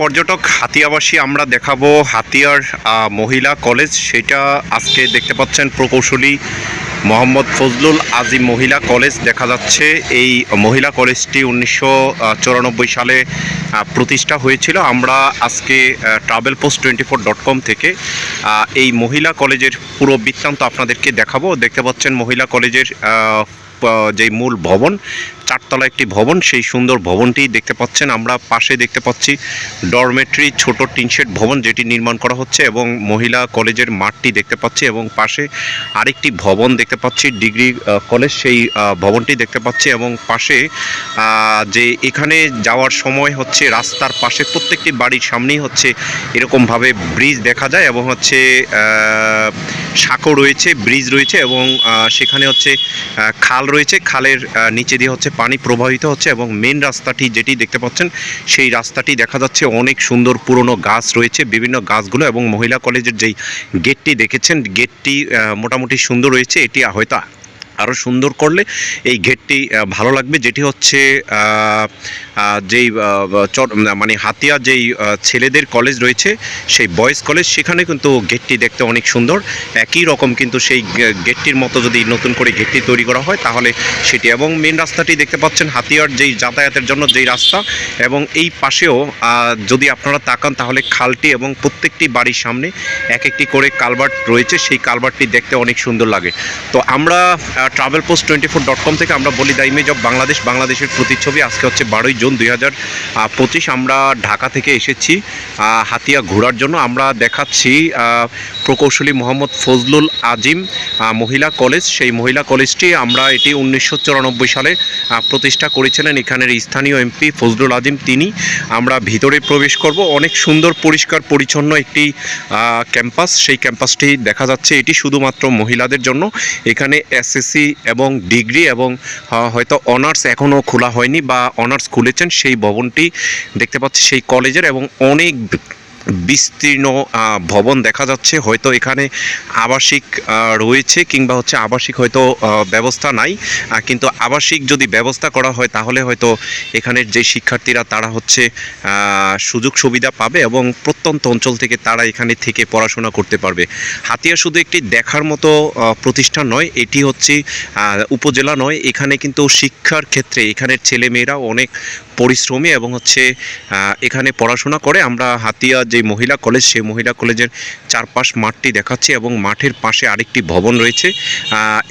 পর্যটক হাতিয়াবাসী আমরা দেখাবো হাতিয়ার মহিলা কলেজ। সেটা আজকে দেখতে পাচ্ছেন প্রকৌশলী মোহাম্মদ ফজলুল আজিম মহিলা কলেজ। দেখা যাচ্ছে এই মহিলা কলেজটি উনিশশো চুরানব্বই সালে প্রতিষ্ঠা হয়েছিল। আমরা আজকে travel post twenty four dot com থেকে এই মহিলা কলেজের পুরো বৃত্তান্ত আপনাদেরকে দেখাবো। দেখতে পাচ্ছেন মহিলা কলেজের আহ, প- যে মূল ভবন চারতলা একটি ভবন সেই সুন্দর ভবনটি দেখতে পাচ্ছেন আমরা। পাশে দেখতে পাচ্ছি ডরমেট্রি ছোট টিনশেড ভবন যেটি নির্মাণ করা হচ্ছে এবং মহিলা কলেজের মাঠটি দেখতে পাচ্ছি এবং পাশে আরেকটি ভবন দেখতে পাচ্ছি ডিগ্রি কলেজ সেই ভবনটি দেখতে পাচ্ছি এবং পাশে যে এখানে যাওয়ার সময় হচ্ছে রাস্তার পাশে প্রত্যেকটি বাড়ির সামনেই হচ্ছে এরকমভাবে ব্রিজ দেখা যায় এবং হচ্ছে সাঁকো রয়েছে, ব্রিজ রয়েছে এবং সেখানে হচ্ছে খাল রয়েছে। খালের নিচে দিয়ে হচ্ছে পানি প্রবাহিত হচ্ছে এবং মেন রাস্তাটি যেটি দেখতে পাচ্ছেন, সেই রাস্তাটি দেখা যাচ্ছে অনেক সুন্দর পুরনো গাছ রয়েছে, বিভিন্ন গাছগুলো এবং মহিলা কলেজের যেই গেটটি দেখেছেন, গেটটি মোটামুটি সুন্দর রয়েছে। এটি হয়তো আরও সুন্দর করলে এই গেটটি ভালো লাগবে। যেটি হচ্ছে যেই মানে হাতিয়া যেই ছেলেদের কলেজ রয়েছে, সেই বয়েজ কলেজ সেখানে কিন্তু গেটটি দেখতে অনেক সুন্দর। একই রকম কিন্তু সেই গেটটির মতো যদি নতুন করে গেটটি তৈরি করা হয়, তাহলে সেটি এবং মেন রাস্তাটি দেখতে পাচ্ছেন, হাতিয়ার যেই যাতায়াতের জন্য যেই রাস্তা এবং এই পাশেও যদি আপনারা তাকান, তাহলে খালটি এবং প্রত্যেকটি বাড়ির সামনে এক একটি করে কালভার্ট রয়েছে, সেই কালভার্টটি দেখতে অনেক সুন্দর লাগে। তো আমরা travel post twenty four dot com থেকে আমরা বলি, দ্য ইমেজ অফ বাংলাদেশ বাংলাদেশের প্রতিচ্ছবি। আজকে হচ্ছে বারোই জুন দুই হাজার পঁচিশ আমরা ঢাকা থেকে এসেছি হাতিয়া ঘোরার জন্য। আমরা দেখাচ্ছি প্রকৌশলী মোহাম্মদ ফজলুল আজিম মহিলা কলেজ। সেই মহিলা কলেজটি আমরা এটি উনিশশো চুরানব্বই সালে প্রতিষ্ঠা করেছিলেন। এখানের স্থানীয় এমপি ফজলুল আজিম, তিনি আমরা ভিতরে প্রবেশ করব। অনেক সুন্দর, পরিষ্কার, পরিচ্ছন্ন একটি ক্যাম্পাস। সেই ক্যাম্পাসটি দেখা যাচ্ছে, এটি শুধুমাত্র মহিলাদের জন্য। এখানে এসএসসি এবং ডিগ্রি এবং হয়তো অনার্স এখনও খোলা হয়নি বা অনার্স খুলেছেন সেই ভবনটি দেখতে পাচ্ছি সেই কলেজের এবং অনেক বিস্তীর্ণ ভবন দেখা যাচ্ছে। হয়তো এখানে আবাসিক রয়েছে কিংবা হচ্ছে আবাসিক হয়তো ব্যবস্থা নাই। কিন্তু আবাসিক যদি ব্যবস্থা করা হয়, তাহলে হয়তো এখানের যে শিক্ষার্থীরা, তারা হচ্ছে সুযোগ সুবিধা পাবে এবং প্রত্যন্ত অঞ্চল থেকে তারা এখানে থেকে পড়াশোনা করতে পারবে। হাতিয়া শুধু একটি দেখার মতো প্রতিষ্ঠান নয়, এটি হচ্ছে উপজেলা নয়। এখানে কিন্তু শিক্ষার ক্ষেত্রে এখানের ছেলেমেয়েরাও অনেক পরিশ্রমী এবং হচ্ছে এখানে পড়াশোনা করে আমরা হাতিয়া যে মহিলা কলেজ, সেই মহিলা কলেজের চারপাশ মাঠটি দেখাচ্ছি এবং মাঠের পাশে আরেকটি ভবন রয়েছে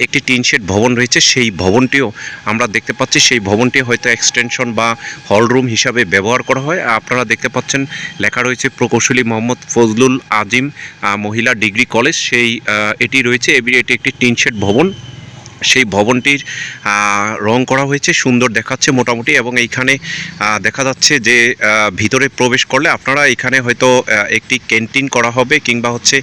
একটি টিনশেড ভবন রয়েছে। সেই ভবনটিও আমরা দেখতে পাচ্ছি। সেই ভবনটি হয়তো এক্সটেনশন বা হল রুম হিসাবে ব্যবহার করা হয়। আপনারা দেখতে পাচ্ছেন, লেখা রয়েছে প্রকৌশলী মোহাম্মদ ফজলুল আজিম মহিলা ডিগ্রি কলেজ। সেই এটি রয়েছে, এটি একটি টিনশেড ভবন। সেই ভবনটির রং করা হয়েছে, সুন্দর দেখাচ্ছে মোটামুটি এবং এইখানে দেখা যাচ্ছে যে ভিতরে প্রবেশ করলে আপনারা এখানে হয়তো একটি ক্যান্টিন করা হবে কিংবা হচ্ছে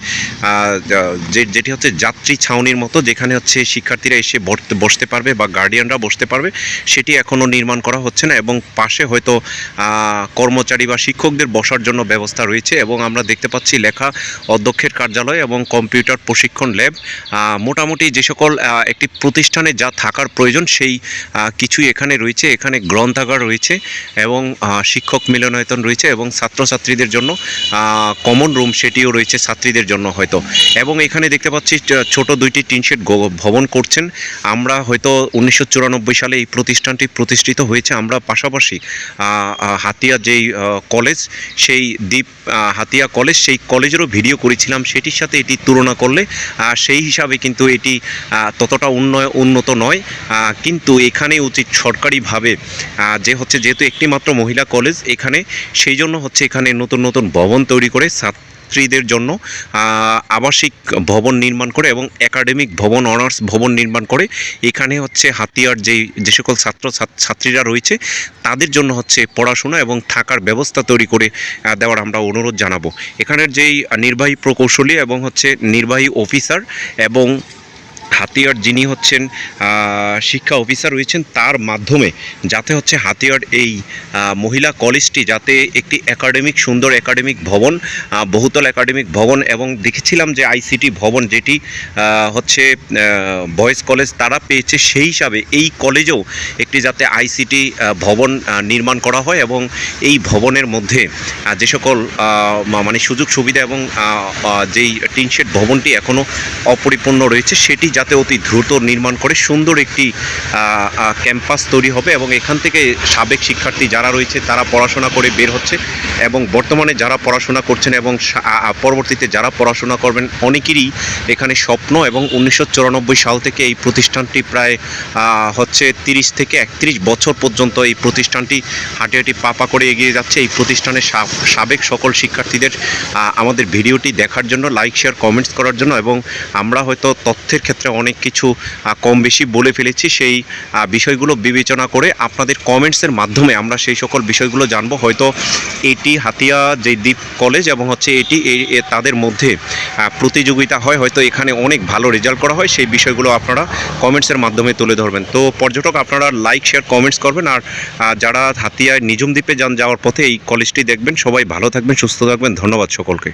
যে যেটি হচ্ছে যাত্রী ছাউনির মতো যেখানে হচ্ছে শিক্ষার্থীরা এসে বসতে পারবে বা গার্ডিয়ানরা বসতে পারবে, সেটি এখনও নির্মাণ করা হচ্ছে না এবং পাশে হয়তো কর্মচারী বা শিক্ষকদের বসার জন্য ব্যবস্থা রয়েছে এবং আমরা দেখতে পাচ্ছি লেখা অধ্যক্ষের কার্যালয় এবং কম্পিউটার প্রশিক্ষণ ল্যাব। মোটামুটি যে সকল একটি প্রতিষ্ঠানে যা থাকার প্রয়োজন, সেই কিছুই এখানে রয়েছে। এখানে গ্রন্থাগার রয়েছে এবং শিক্ষক মিলনায়তন রয়েছে এবং ছাত্রছাত্রীদের জন্য কমন রুম সেটিও রয়েছে ছাত্রীদের জন্য হয়তো। এবং এখানে দেখতে পাচ্ছি ছোট দুইটি টিনশেড ভবন করছেন। আমরা হয়তো উনিশশো চুরানব্বই সালে এই প্রতিষ্ঠানটি প্রতিষ্ঠিত হয়েছে। আমরা পাশাপাশি হাতিয়া যেই কলেজ সেই দ্বীপ হাতিয়া কলেজ সেই কলেজেরও ভিডিও করেছিলাম। সেটির সাথে এটি তুলনা করলে সেই হিসাবে কিন্তু এটি ততটা উন্নয় উন্নত নয় কিন্তু এখানে উচিত সরকারিভাবে যে হচ্ছে যেহেতু একটিমাত্র মহিলা কলেজ, এখানে সেই জন্য হচ্ছে এখানে নতুন নতুন ভবন তৈরি করে ছাত্রীদের জন্য আবাসিক ভবন নির্মাণ করে এবং একাডেমিক ভবন, অনার্স ভবন নির্মাণ করে। এখানে হচ্ছে হাতিয়ার যেই, যে সকল ছাত্র ছাত্রীরা রয়েছে, তাদের জন্য হচ্ছে পড়াশোনা এবং থাকার ব্যবস্থা তৈরি করে দেওয়ার আমরা অনুরোধ জানাব। এখানের যেই নির্বাহী প্রকৌশলী এবং হচ্ছে নির্বাহী অফিসার এবং হাতিয়ার যিনি হচ্ছেন শিক্ষা অফিসার রয়েছেন তার মাধ্যমে, যাতে হচ্ছে হাতিয়ার এই মহিলা কলেজটি যাতে একটি একাডেমিক, সুন্দর একাডেমিক ভবন বহুতল একাডেমিক ভবন এবং দেখেছিলাম যে আইসিটি ভবন যেটি হচ্ছে বয়েজ কলেজ তারা পেয়েছে সেই হিসাবে এই কলেজেও একটি যাতে আইসিটি ভবন নির্মাণ করা হয় এবং এই ভবনের মধ্যে যে সকল মানে সুযোগ সুবিধা এবং যেই টিনশেড ভবনটি এখনও অপরিপূর্ণ রয়েছে সেটি যাতে অতি দ্রুত নির্মাণ করে সুন্দর একটি ক্যাম্পাস তৈরি হবে এবং এখান থেকে সাবেক শিক্ষার্থী যারা রয়েছে তারা পড়াশোনা করে বের হচ্ছে এবং বর্তমানে যারা পড়াশোনা করছেন এবং পরবর্তীতে যারা পড়াশোনা করবেন অনেকেরই এখানে স্বপ্ন এবং উনিশশো চুরানব্বই সাল থেকে এই প্রতিষ্ঠানটি প্রায় হচ্ছে তিরিশ থেকে একত্রিশ বছর পর্যন্ত এই প্রতিষ্ঠানটি হাঁটি হাঁটি পাপা করে এগিয়ে যাচ্ছে। এই প্রতিষ্ঠানের সাবেক সকল শিক্ষার্থীদের আমাদের ভিডিওটি দেখার জন্য, লাইক, শেয়ার, কমেন্টস করার জন্য এবং আমরা হয়তো তথ্যের ক্ষেত্রে অনেক কিছু কম বেশি বলে ফেলেছি। সেই বিষয়গুলো বিবেচনা করে আপনাদের কমেন্টসের মাধ্যমে আমরা সেই সকল বিষয়গুলো জানব। হয়তো এটি হাতিয়া যে দ্বীপ কলেজ এবং হচ্ছে এটি তাদের মধ্যে প্রতিযোগিতা হয়। হয়তো এখানে অনেক ভালো রেজাল্ট করা হয়। সেই বিষয়গুলো আপনারা কমেন্টসের মাধ্যমে তুলে ধরবেন। তো পর্যটক, আপনারা লাইক শেয়ার কমেন্টস করবেন। আর যারা হাতিয়ায় নিজুম দ্বীপে যান, যাওয়ার পথে এই কলেজটি দেখবেন। সবাই ভালো থাকবেন, সুস্থ থাকবেন। ধন্যবাদ সকলকে।